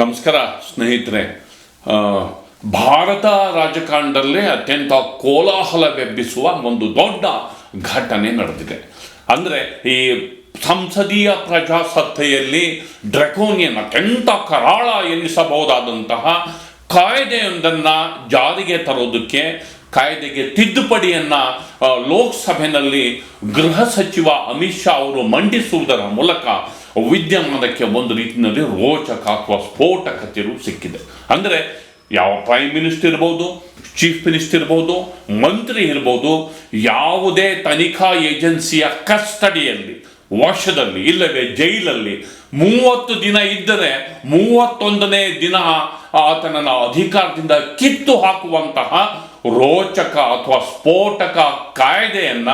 ನಮಸ್ಕಾರ ಸ್ನೇಹಿತರೆ. ಭಾರತ ರಾಜಕಾರಣದಲ್ಲೇ ಅತ್ಯಂತ ಕೋಲಾಹಲ ಬೆಬ್ಬಿಸುವ ಒಂದು ದೊಡ್ಡ ಘಟನೆ ನಡೆದಿದೆ. ಅಂದರೆ ಈ ಸಂಸದೀಯ ಪ್ರಜಾಸತ್ತೆಯಲ್ಲಿ ಡ್ರಕೋನಿಯನ್ ಅತ್ಯಂತ ಕರಾಳ ಎನ್ನಿಸಬಹುದಾದಂತಹ ಕಾಯ್ದೆಯೊಂದನ್ನು ಜಾರಿಗೆ ತರೋದಕ್ಕೆ, ಕಾಯ್ದೆಗೆ ತಿದ್ದುಪಡಿಯನ್ನು ಲೋಕಸಭೆಯಲ್ಲಿ ಗೃಹ ಸಚಿವ ಅಮಿತ್ ಶಾ ಅವರು ಮಂಡಿಸುವುದರ ಮೂಲಕ ವಿದ್ಯಮಾನಕ್ಕೆ ಒಂದು ರೀತಿಯಲ್ಲಿ ರೋಚಕ ಅಥವಾ ಸ್ಫೋಟಕ ತಿರುವು ಸಿಕ್ಕಿದೆ. ಅಂದರೆ ಯಾವ ಪ್ರೈಮ್ ಮಿನಿಸ್ಟರ್ ಇರ್ಬೋದು ಚೀಫ್ ಮಿನಿಸ್ಟರ್ ಇರ್ಬೋದು, ಮಂತ್ರಿ ಇರ್ಬೋದು, ಯಾವುದೇ ತನಿಖಾ ಏಜೆನ್ಸಿಯ ಕಸ್ಟಡಿಯಲ್ಲಿ, ವಶದಲ್ಲಿ, ಇಲ್ಲವೇ ಜೈಲಲ್ಲಿ ಮೂವತ್ತು ದಿನ ಇದ್ದರೆ ಮೂವತ್ತೊಂದನೇ ದಿನ ಆತನನ್ನ ಅಧಿಕಾರದಿಂದ ಕಿತ್ತು ಹಾಕುವಂತಹ ರೋಚಕ ಅಥವಾ ಸ್ಫೋಟಕ ಕಾಯ್ದೆಯನ್ನ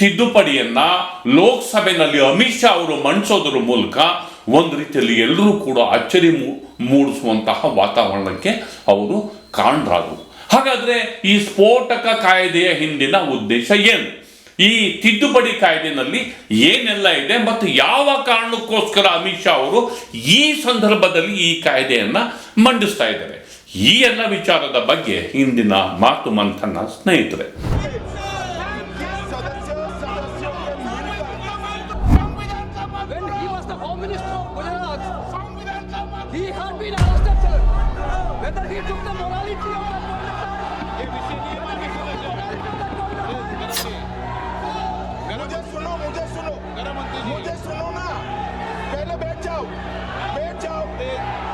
ತಿದ್ದುಪಡಿಯನ್ನ ಲೋಕಸಭೆಯಲ್ಲಿ ಅಮಿತ್ ಶಾ ಅವರು ಮಂಡಿಸೋದ್ರ ಮೂಲಕ ಒಂದು ರೀತಿಯಲ್ಲಿ ಎಲ್ಲರೂ ಕೂಡ ಅಚ್ಚರಿ ಮೂಡಿಸುವಂತಹ ವಾತಾವರಣಕ್ಕೆ ಅವರು ಕಾರಣರಾದರು ಹಾಗಾದ್ರೆ ಈ ಸ್ಫೋಟಕ ಕಾಯ್ದೆಯ ಹಿಂದಿನ ಉದ್ದೇಶ ಏನು? ಈ ತಿದ್ದುಪಡಿ ಕಾಯ್ದೆನಲ್ಲಿ ಏನೆಲ್ಲ ಇದೆ ಮತ್ತು ಯಾವ ಕಾರಣಕ್ಕೋಸ್ಕರ ಅಮಿತ್ ಶಾ ಅವರು ಈ ಸಂದರ್ಭದಲ್ಲಿ ಈ ಕಾಯ್ದೆಯನ್ನ ಮಂಡಿಸ್ತಾ ಇದ್ದಾರೆ? ಈ ಎಲ್ಲ ವಿಚಾರದ ಬಗ್ಗೆ ಇಂದಿನ ಮಾತು ಮಂಥನ ಸ್ನೇಹಿತರೆ. He had been arrested, sir. Whether he took the morality of that मुझे सुनो मुझे सुनो मुझे सुनो ना पहले बैठ जाओ बैठ जाओ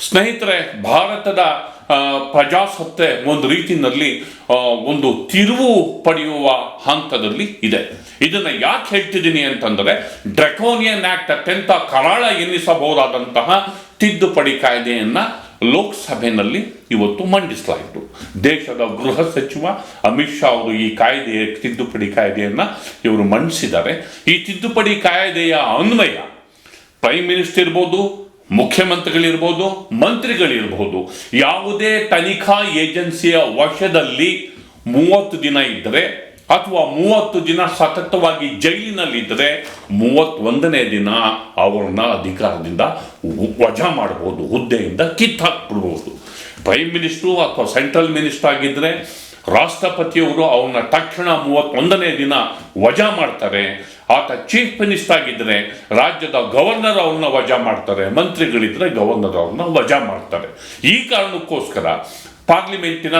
ಸ್ನೇಹಿತರೆ, ಭಾರತದ ಪ್ರಜಾಸತ್ತೆ ಒಂದು ರೀತಿಯಲ್ಲಿ ಒಂದು ತಿರುವು ಪಡೆಯುವ ಹಂತದಲ್ಲಿ ಇದೆ. ಇದನ್ನು ಯಾಕೆ ಹೇಳ್ತಿದ್ದೀನಿ ಅಂತಂದ್ರೆ, ಡ್ರಕೋನಿಯನ್ ಆಕ್ಟ್ ಅತ್ಯಂತ ಕರಾಳ ಎನ್ನಿಸಬಹುದಾದಂತಹ ತಿದ್ದುಪಡಿ ಕಾಯ್ದೆಯನ್ನ ಲೋಕಸಭೆಯಲ್ಲಿ ಇವತ್ತು ಮಂಡಿಸಲಾಯಿತು. ದೇಶದ ಗೃಹ ಸಚಿವ ಅಮಿತ್ ಶಾ ಅವರು ಈ ಕಾಯ್ದೆಯ, ತಿದ್ದುಪಡಿ ಕಾಯ್ದೆಯನ್ನ ಇವರು ಮಂಡಿಸಿದ್ದಾರೆ. ಈ ತಿದ್ದುಪಡಿ ಕಾಯ್ದೆಯ ಅನ್ವಯ, ಪ್ರೈಮ್ ಮಿನಿಸ್ಟರ್ ಇರ್ಬೋದು ಮುಖ್ಯಮಂತ್ರಿಗಳಿರ್ಬೋದು, ಮಂತ್ರಿಗಳಿರ್ಬೋದು, ಯಾವುದೇ ತನಿಖಾ ಏಜೆನ್ಸಿಯ ವಶದಲ್ಲಿ ಮೂವತ್ತು ದಿನ ಇದ್ದರೆ ಅಥವಾ ಮೂವತ್ತು ದಿನ ಸತತವಾಗಿ ಜೈಲಿನಲ್ಲಿದ್ದರೆ ಮೂವತ್ತೊಂದನೇ ದಿನ ಅವರನ್ನ ಅಧಿಕಾರದಿಂದ ವಜಾ ಮಾಡಬಹುದು ಹುದ್ದೆಯಿಂದ ಕಿತ್ತಾಕ್ಬಿಡ್ಬೋದು. ಪ್ರೈಮ್ ಮಿನಿಸ್ಟ್ರು ಅಥವಾ ಸೆಂಟ್ರಲ್ ಮಿನಿಸ್ಟರ್ ಆಗಿದ್ದರೆ ರಾಷ್ಟ್ರಪತಿಯವರು ಅವನ ತಕ್ಷಣ ಮೂವತ್ತೊಂದನೇ ದಿನ ವಜಾ ಮಾಡ್ತಾರೆ. ಆತ ಚೀಫ್ ಮಿನಿಸ್ಟರ್ ಆಗಿದ್ದರೆ ರಾಜ್ಯದ ಗವರ್ನರ್ ಅವ್ರನ್ನ ವಜಾ ಮಾಡ್ತಾರೆ, ಮಂತ್ರಿಗಳಿದ್ರೆ ಗವರ್ನರ್ ಅವ್ರನ್ನ ವಜಾ ಮಾಡ್ತಾರೆ. ಈ ಕಾರಣಕ್ಕೋಸ್ಕರ ಪಾರ್ಲಿಮೆಂಟಿನ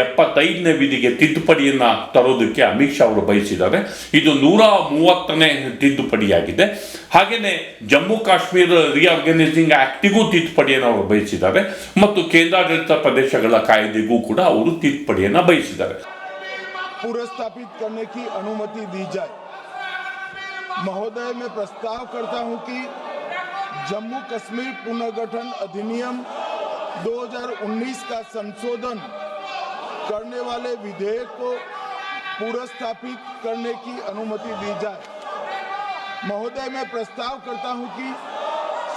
ಎಪ್ಪತ್ತೈದನೇ ವಿಧಿಗೆ ತಿದ್ದುಪಡಿಯನ್ನ ತರೋದಕ್ಕೆ ಅಮಿತ್ ಶಾ ಅವರು ಬಯಸಿದ್ದಾರೆ ಇದು ನೂರ ಮೂವತ್ತನೇ ತಿದ್ದುಪಡಿಯಾಗಿದೆ ಹಾಗೆಯೇ ಜಮ್ಮು ಕಾಶ್ಮೀರ ರಿಆರ್ಗನೈಸಿಂಗ್ ಆಕ್ಟಿಗೂ ತಿದ್ದುಪಡಿಯನ್ನು ಅವರು ಬಯಸಿದ್ದಾರೆ ಮತ್ತು ಕೇಂದ್ರಾಡಳಿತ ಪ್ರದೇಶಗಳ ಕಾಯ್ದೆಗೂ ಕೂಡ ಅವರು ತಿದ್ದುಪಡಿಯನ್ನು ಬಯಸಿದ್ದಾರೆ पुनर्स्थापित करने की अनुमति दी जाए महोदय मैं प्रस्ताव करता हूं कि जम्मू कश्मीर पुनर्गठन अधिनियम 2019 का संशोधन करने वाले विधेयक को पुनर्स्थापित करने की अनुमति दी जाए महोदय मैं प्रस्ताव करता हूं कि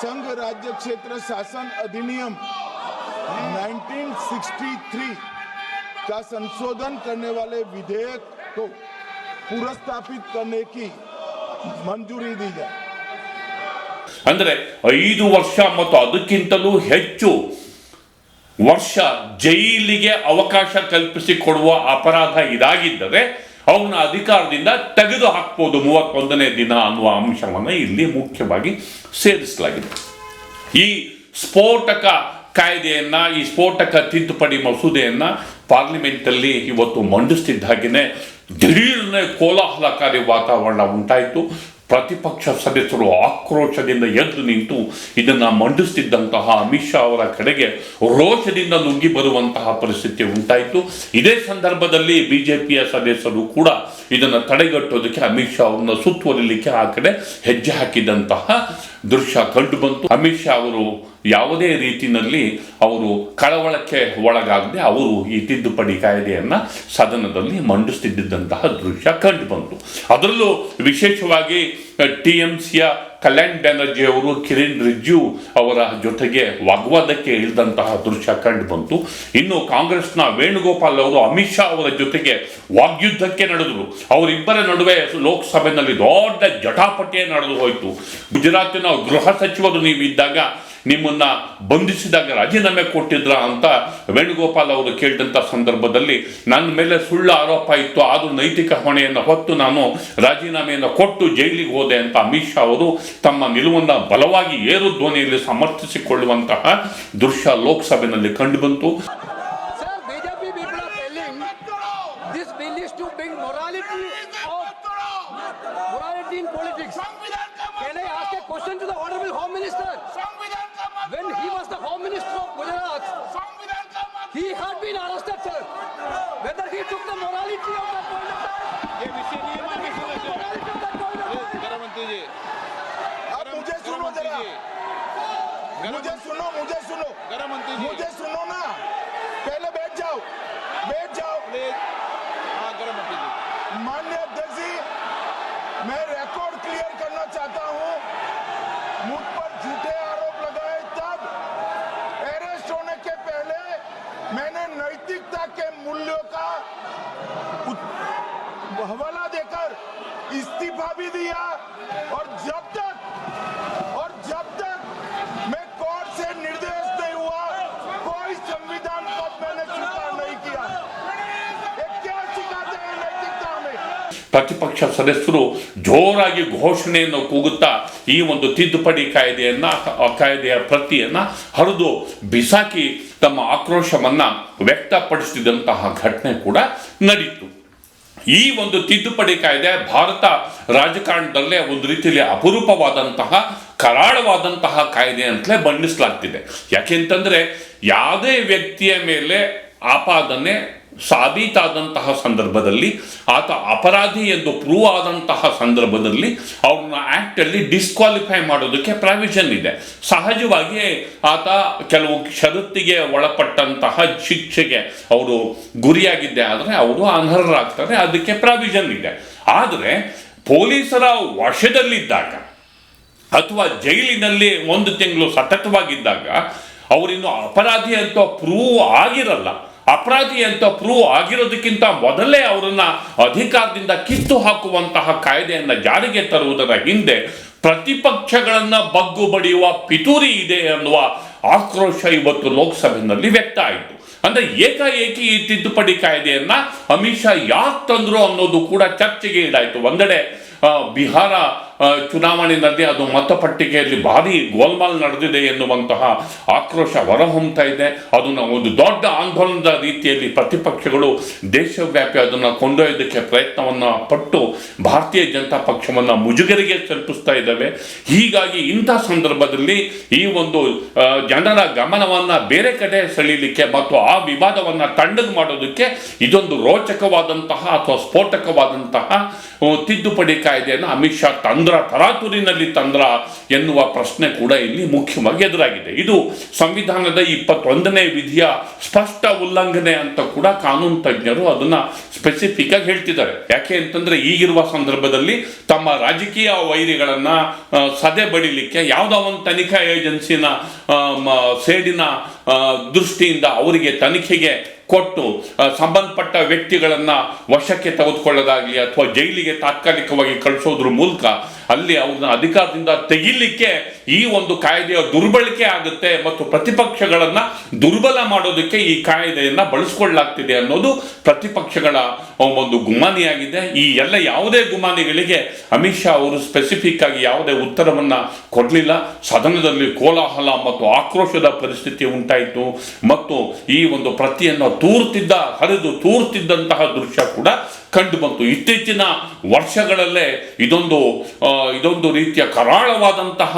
संघ राज्य क्षेत्र शासन अधिनियम 1963 का संशोधन करने वाले विधेयक को पुनर्स्थापित करने की मंजूरी दी जाए ಅಂದರೆ ಐದು ವರ್ಷ ಮತ್ತು ಅದಕ್ಕಿಂತಲೂ ಹೆಚ್ಚು ವರ್ಷ ಜೈಲಿಗೆ ಅವಕಾಶ ಕಲ್ಪಿಸಿಕೊಡುವ ಅಪರಾಧ ಇದಾಗಿದ್ದರೆ ಅವನ ಅಧಿಕಾರದಿಂದ ತೆಗೆದು ಹಾಕ್ಬೋದು ಮೂವತ್ತೊಂದನೇ ದಿನ ಅನ್ನುವ ಅಂಶವನ್ನು ಇಲ್ಲಿ ಮುಖ್ಯವಾಗಿ ಸೇರಿಸಲಾಗಿದೆ. ಈ ಸ್ಫೋಟಕ ಕಾಯ್ದೆಯನ್ನ, ಈ ಸ್ಫೋಟಕ ತಿದ್ದುಪಡಿ ಮಸೂದೆಯನ್ನ ಪಾರ್ಲಿಮೆಂಟಲ್ಲಿ ಇವತ್ತು ಮಂಡಿಸ್ತಿದ್ದ ಹಾಗೆಯೇ ದಿಢೀರ್ನೆ ಕೋಲಾಹಲಕಾರಿ ವಾತಾವರಣ ಉಂಟಾಯಿತು. ಪ್ರತಿಪಕ್ಷ ಸದಸ್ಯರು ಆಕ್ರೋಶದಿಂದ ಎದ್ದು ನಿಂತು ಇದನ್ನು ಮಂಡಿಸ್ತಿದ್ದಂತಹ ಅಮಿತ್ ಶಾ ಅವರ ಕಡೆಗೆ ರೋಷದಿಂದ ನುಗ್ಗಿ ಬರುವಂತಹ ಪರಿಸ್ಥಿತಿ ಉಂಟಾಯಿತು. ಇದೇ ಸಂದರ್ಭದಲ್ಲಿ ಬಿಜೆಪಿಯ ಸದಸ್ಯರು ಕೂಡ ಇದನ್ನು ತಡೆಗಟ್ಟೋದಕ್ಕೆ ಅಮಿತ್ ಶಾ ಅವರನ್ನ ಸುತ್ತುವರಿಲಿಕ್ಕೆ ಆ ಕಡೆ ಹೆಜ್ಜೆ ಹಾಕಿದಂತಹ ದೃಶ್ಯ ಕಂಡು ಬಂತು. ಅಮಿತ್ ಶಾ ಅವರು ಯಾವುದೇ ರೀತಿಯಲ್ಲಿ ಅವರು ಕಳವಳಕ್ಕೆ ಒಳಗಾಗದೆ ಅವರು ಈ ತಿದ್ದುಪಡಿ ಕಾಯ್ದೆಯನ್ನು ಸದನದಲ್ಲಿ ಮಂಡಿಸ್ತಿದ್ದಂತಹ ದೃಶ್ಯ ಕಂಡು ಬಂತು. ಅದರಲ್ಲೂ ವಿಶೇಷವಾಗಿ ಟಿ ಎಂ ಸಿಯ ಕಲ್ಯಾಣ್ ಬ್ಯಾನರ್ಜಿ ಅವರು ಕಿರಣ್ ರಿಜ್ಜು ಅವರ ಜೊತೆಗೆ ವಾಗ್ವಾದಕ್ಕೆ ಇಳಿದಂತಹ ದೃಶ್ಯ ಕಂಡು ಬಂತು. ಇನ್ನು ಕಾಂಗ್ರೆಸ್ನ ವೇಣುಗೋಪಾಲ್ ಅವರು ಅಮಿತ್ ಶಾ ಅವರ ಜೊತೆಗೆ ವಾಗ್ಯುದ್ಧಕ್ಕೆ ನಡೆದರು. ಅವರಿಬ್ಬರ ನಡುವೆ ಲೋಕಸಭೆಯಲ್ಲಿ ದೊಡ್ಡ ಜಟಾಪಟಿಯೇ ನಡೆದು ಹೋಯಿತು. ಗುಜರಾತಿನ ಗೃಹ ಸಚಿವರು ನೀವು ಇದ್ದಾಗ ನಿಮ್ಮನ್ನ ಬಂಧಿಸಿದಾಗ ರಾಜೀನಾಮೆ ಕೊಟ್ಟಿದ್ರ ಅಂತ ವೇಣುಗೋಪಾಲ್ ಅವರು ಕೇಳಿದಂಥ ಸಂದರ್ಭದಲ್ಲಿ ನನ್ನ ಮೇಲೆ ಸುಳ್ಳು ಆರೋಪ ಇತ್ತು, ಆದರೂ ನೈತಿಕ ಹೊಣೆಯನ್ನು ಹೊತ್ತು ನಾನು ರಾಜೀನಾಮೆಯನ್ನು ಕೊಟ್ಟು ಜೈಲಿಗೆ ಹೋದೆ ಅಂತ ಅಮಿತ್ ಶಾ ಅವರು ತಮ್ಮ ನಿಲುವನ್ನು ಬಲವಾಗಿ ಏರು ಧ್ವನಿಯಲ್ಲಿ ಸಮರ್ಥಿಸಿಕೊಳ್ಳುವಂತಹ ದೃಶ್ಯ ಲೋಕಸಭೆಯಲ್ಲಿ ಕಂಡುಬಂತು. Can I ask a question to the Honorable Home Minister? मुझे सुनो मुझे सुनो। जी मुझे सुनो ना। पहले बैठ जाओ बैठ जाओ। हाँ मान्य अध्यक्ष जी मैं रिकॉर्ड क्लियर करना चाहता हूँ। मुझ पर झूठे आरोप लगाए तब अरेस्ट होने के पहले मैंने नैतिकता के मूल्यों का हवाला देकर इस्तीफा भी दिया और जब तक ಪ್ರತಿಪಕ್ಷ ಸದಸ್ಯರು ಜೋರಾಗಿ ಘೋಷಣೆಯನ್ನು ಕೂಗುತ್ತಾ ಈ ಒಂದು ತಿದ್ದುಪಡಿ ಕಾಯ್ದೆಯನ್ನು ಕಾಯ್ದೆಯ ಪ್ರತಿಯನ್ನು ಹರಿದು ಬಿಸಾಕಿ ತಮ್ಮ ಆಕ್ರೋಶವನ್ನು ವ್ಯಕ್ತಪಡಿಸಿದಂತಹ ಘಟನೆ ಕೂಡ ನಡೀತು. ಈ ಒಂದು ತಿದ್ದುಪಡಿ ಕಾಯ್ದೆ ಭಾರತ ರಾಜಕಾರಣದಲ್ಲೇ ಒಂದು ರೀತಿಯಲ್ಲಿ ಅಪರೂಪವಾದಂತಹ, ಕರಾಳವಾದಂತಹ ಕಾಯ್ದೆ ಅಂತಲೇ ಬಣ್ಣಿಸಲಾಗ್ತಿದೆ. ಯಾಕೆಂತಂದ್ರೆ, ಯಾವುದೇ ವ್ಯಕ್ತಿಯ ಮೇಲೆ ಆಪಾದನೆ ಸಾಬೀತಾದಂತಹ ಸಂದರ್ಭದಲ್ಲಿ ಆತ ಅಪರಾಧಿ ಎಂದು ಪ್ರೂವ್ ಆದಂತಹ ಸಂದರ್ಭದಲ್ಲಿ ಅವ್ರನ್ನ ಆ್ಯಕ್ಟಲ್ಲಿ ಡಿಸ್ಕ್ವಾಲಿಫೈ ಮಾಡೋದಕ್ಕೆ ಪ್ರಾವಿಷನ್ ಇದೆ. ಸಹಜವಾಗಿ ಆತ ಕೆಲವು ಷರತ್ತಿಗೆ ಒಳಪಟ್ಟಂತಹ ಶಿಕ್ಷೆಗೆ ಅವರು ಗುರಿಯಾಗಿದ್ದೆ ಆದರೆ ಅವರು ಅನರ್ಹರಾಗ್ತಾರೆ, ಅದಕ್ಕೆ ಪ್ರಾವಿಷನ್ ಇದೆ. ಆದರೆ ಪೊಲೀಸರ ವಶದಲ್ಲಿದ್ದಾಗ ಅಥವಾ ಜೈಲಿನಲ್ಲಿ ಒಂದು ತಿಂಗಳು ಸತತವಾಗಿದ್ದಾಗ ಅವರಿನ್ನು ಅಪರಾಧಿ ಅಂತ ಪ್ರೂವ್ ಆಗಿರಲ್ಲ. ಅಪರಾಧಿ ಅಂತ ಪ್ರೂವ್ ಆಗಿರೋದಕ್ಕಿಂತ ಮೊದಲೇ ಅವರನ್ನ ಅಧಿಕಾರದಿಂದ ಕಿತ್ತು ಹಾಕುವಂತಹ ಕಾಯ್ದೆಯನ್ನು ಜಾರಿಗೆ ತರುವುದರ ಹಿಂದೆ ಪ್ರತಿಪಕ್ಷಗಳನ್ನ ಬಗ್ಗು ಬಡಿಯುವ ಪಿತೂರಿ ಇದೆ ಅನ್ನುವ ಆಕ್ರೋಶ ಇವತ್ತು ಲೋಕಸಭೆಯಲ್ಲಿ ವ್ಯಕ್ತ ಆಯಿತು. ಅಂದ್ರೆ ಏಕಾಏಕಿ ಈ ತಿದ್ದುಪಡಿ ಕಾಯ್ದೆಯನ್ನ ಅಮಿತ್ ಶಾ ಯಾಕೆ ತಂದ್ರು ಅನ್ನೋದು ಕೂಡ ಚರ್ಚೆಗೆ ಈಡಾಯಿತು ಒಂದೆಡೆ ಬಿಹಾರ ಚುನಾವಣೆಯಲ್ಲಿ ಅದು ಮತಪಟ್ಟಿಗೆಯಲ್ಲಿ ಭಾರಿ ಗೋಲ್ಮಾಲ್ ನಡೆದಿದೆ ಎನ್ನುವಂತಹ ಆಕ್ರೋಶ ಹೊರಹೊಮ್ತಾ ಇದೆ. ಅದನ್ನು ಒಂದು ದೊಡ್ಡ ಆಂದೋಲನದ ರೀತಿಯಲ್ಲಿ ಪ್ರತಿಪಕ್ಷಗಳು ದೇಶವ್ಯಾಪಿ ಅದನ್ನು ಕೊಂಡೊಯ್ಯೋದಕ್ಕೆ ಪ್ರಯತ್ನವನ್ನು ಪಟ್ಟು ಭಾರತೀಯ ಜನತಾ ಪಕ್ಷವನ್ನು ಮುಜುಗರಿಗೆ ತಲುಪಿಸ್ತಾ ಇದ್ದಾವೆ. ಹೀಗಾಗಿ ಇಂಥ ಸಂದರ್ಭದಲ್ಲಿ ಈ ಒಂದು ಜನರ ಗಮನವನ್ನು ಬೇರೆ ಕಡೆ ಸೆಳೀಲಿಕ್ಕೆ ಮತ್ತು ಆ ವಿವಾದವನ್ನು ತಣ್ಣಗೆ ಮಾಡೋದಕ್ಕೆ ಇದೊಂದು ರೋಚಕವಾದಂತಹ ಅಥವಾ ಸ್ಫೋಟಕವಾದಂತಹ ತಿದ್ದುಪಡಿ ಕಾಯ್ದೆಯನ್ನು ಅಮಿತ್ ಶಾ ತಂದ್ರ ತರಾತುರಿನಲ್ಲಿ ತಂದ್ರ ಎನ್ನುವ ಪ್ರಶ್ನೆ ಕೂಡ ಇಲ್ಲಿ ಮುಖ್ಯವಾಗಿ ಎದುರಾಗಿದೆ. ಇದು ಸಂವಿಧಾನದ ಇಪ್ಪತ್ತೊಂದನೇ ವಿಧಿಯ ಸ್ಪಷ್ಟ ಉಲ್ಲಂಘನೆ ಅಂತ ಕೂಡ ಕಾನೂನು ತಜ್ಞರು ಅದನ್ನ ಸ್ಪೆಸಿಫಿಕ್ ಆಗಿ ಹೇಳ್ತಿದ್ದಾರೆ. ಯಾಕೆ ಅಂತಂದ್ರೆ ಈಗಿರುವ ಸಂದರ್ಭದಲ್ಲಿ ತಮ್ಮ ರಾಜಕೀಯ ವೈರಿಗಳನ್ನ ಸದೆ ಬಡಿಲಿಕ್ಕೆ ಯಾವುದೋ ಒಂದು ತನಿಖಾ ಏಜೆನ್ಸಿನ ಸೇಡಿನ ದೃಷ್ಟಿಯಿಂದ ಅವರಿಗೆ ತನಿಖೆಗೆ ಕೊಟ್ಟು ಸಂಬಂಧಪಟ್ಟ ವ್ಯಕ್ತಿಗಳನ್ನ ವಶಕ್ಕೆ ತೆಗೆದುಕೊಳ್ಳೋದಾಗಲಿ ಅಥವಾ ಜೈಲಿಗೆ ತಾತ್ಕಾಲಿಕವಾಗಿ ಕಳಿಸೋದ್ರ ಮೂಲಕ ಅಲ್ಲಿ ಅವ್ರನ್ನ ಅಧಿಕಾರದಿಂದ ತೆಗಿಲಿಕ್ಕೆ ಈ ಒಂದು ಕಾಯ್ದೆಯ ದುರ್ಬಳಕೆ ಆಗುತ್ತೆ ಮತ್ತು ಪ್ರತಿಪಕ್ಷಗಳನ್ನ ದುರ್ಬಲ ಮಾಡೋದಕ್ಕೆ ಈ ಕಾಯ್ದೆಯನ್ನ ಬಳಸ್ಕೊಳ್ಳಲಾಗ್ತಿದೆ ಅನ್ನೋದು ಪ್ರತಿಪಕ್ಷಗಳ ಒಂದು ಗುಮಾನಿಯಾಗಿದೆ. ಈ ಎಲ್ಲ ಯಾವುದೇ ಗುಮಾನಿಗಳಿಗೆ ಅಮಿತ್ ಶಾ ಅವರು ಸ್ಪೆಸಿಫಿಕ್ ಆಗಿ ಯಾವುದೇ ಉತ್ತರವನ್ನ ಕೊಡಲಿಲ್ಲ. ಸದನದಲ್ಲಿ ಕೋಲಾಹಲ ಮತ್ತು ಆಕ್ರೋಶದ ಪರಿಸ್ಥಿತಿ ಉಂಟಾಯಿತು ಮತ್ತು ಈ ಒಂದು ಪ್ರತಿಯನ್ನು ತೂರ್ತಿದ್ದ, ಹರಿದು ತೂರ್ತಿದ್ದಂತಹ ದೃಶ್ಯ ಕೂಡ ಕಂಡು ಬಂತು. ಇತ್ತೀಚಿನ ವರ್ಷಗಳಲ್ಲೇ ಇದೊಂದು ಇದೊಂದು ರೀತಿಯ ಕರಾಳವಾದಂತಹ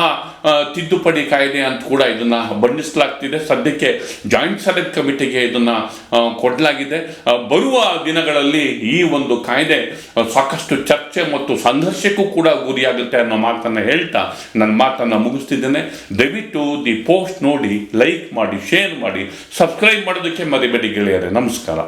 ತಿದ್ದುಪಡಿ ಕಾಯ್ದೆ ಅಂತ ಕೂಡ ಇದನ್ನ ಬಣ್ಣಿಸಲಾಗ್ತಿದೆ. ಸದ್ಯಕ್ಕೆ ಜಾಯಿಂಟ್ ಸೆಲೆಕ್ಟ್ ಕಮಿಟಿಗೆ ಇದನ್ನ ಕೊಡಲಾಗಿದೆ. ಬರುವ ದಿನಗಳಲ್ಲಿ ಈ ಒಂದು ಕಾಯ್ದೆ ಸಾಕಷ್ಟು ಚರ್ಚೆ ಮತ್ತು ಸಂಘರ್ಷಕ್ಕೂ ಕೂಡ ಗುರಿಯಾಗುತ್ತೆ ಅನ್ನೋ ಮಾತನ್ನ ಹೇಳ್ತಾ ನನ್ನ ಮಾತನ್ನ ಮುಗಿಸ್ತಿದ್ದೇನೆ. ದಯವಿಟ್ಟು ದಿ ಪೋಸ್ಟ್ ನೋಡಿ, ಲೈಕ್ ಮಾಡಿ, ಶೇರ್ ಮಾಡಿ, ಸಬ್ಸ್ಕ್ರೈಬ್ ಮಾಡೋದಕ್ಕೆ ಮರಿಬೇಡಿ ಗೆಳೆಯರೆ. ನಮಸ್ಕಾರ.